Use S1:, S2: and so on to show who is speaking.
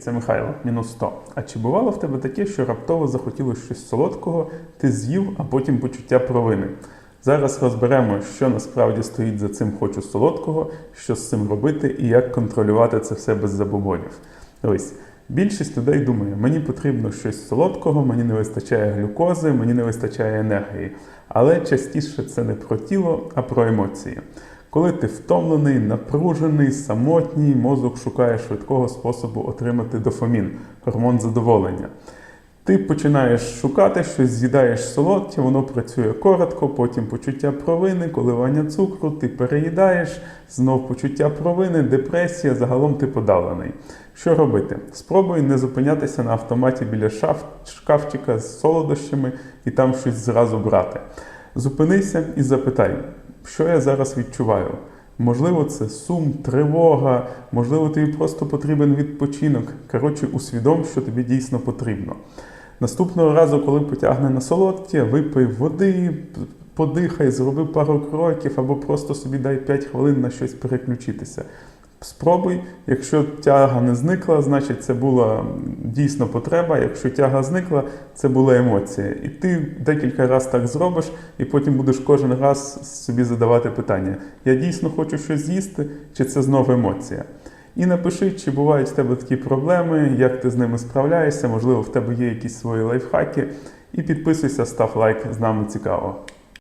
S1: Це Михайло, мінус 100. А чи бувало в тебе таке, що раптово захотілося щось солодкого, ти з'їв, а потім почуття провини? Зараз розберемо, що насправді стоїть за цим хочу солодкого, що з цим робити і як контролювати це все без забобонів. Ось. Більшість людей думає, мені потрібно щось солодкого, мені не вистачає глюкози, мені не вистачає енергії. Але частіше це не про тіло, а про емоції. Коли ти втомлений, напружений, самотній, мозок шукає швидкого способу отримати дофамін, гормон задоволення. Ти починаєш шукати щось, з'їдаєш солодке, воно працює коротко, потім почуття провини, коливання цукру, ти переїдаєш, знов почуття провини, депресія, загалом ти подавлений. Що робити? Спробуй не зупинятися на автоматі біля шаф, шкафчика з солодощами і там щось зразу брати. Зупинися і запитай, що я зараз відчуваю. Можливо, це сум, тривога, можливо, тобі просто потрібен відпочинок. Коротше, усвідом, що тобі дійсно потрібно. Наступного разу, коли потягне на солодке, випий води, подихай, зроби пару кроків або просто собі дай 5 хвилин на щось переключитися. Спробуй, якщо тяга не зникла, значить це була дійсно потреба. Якщо тяга зникла, це була емоція. І ти декілька разів так зробиш, і потім будеш кожен раз собі задавати питання: я дійсно хочу щось з'їсти, чи це знову емоція? І напиши, чи бувають в тебе такі проблеми, як ти з ними справляєшся, можливо, в тебе є якісь свої лайфхаки. І підписуйся, став лайк, з нами цікаво.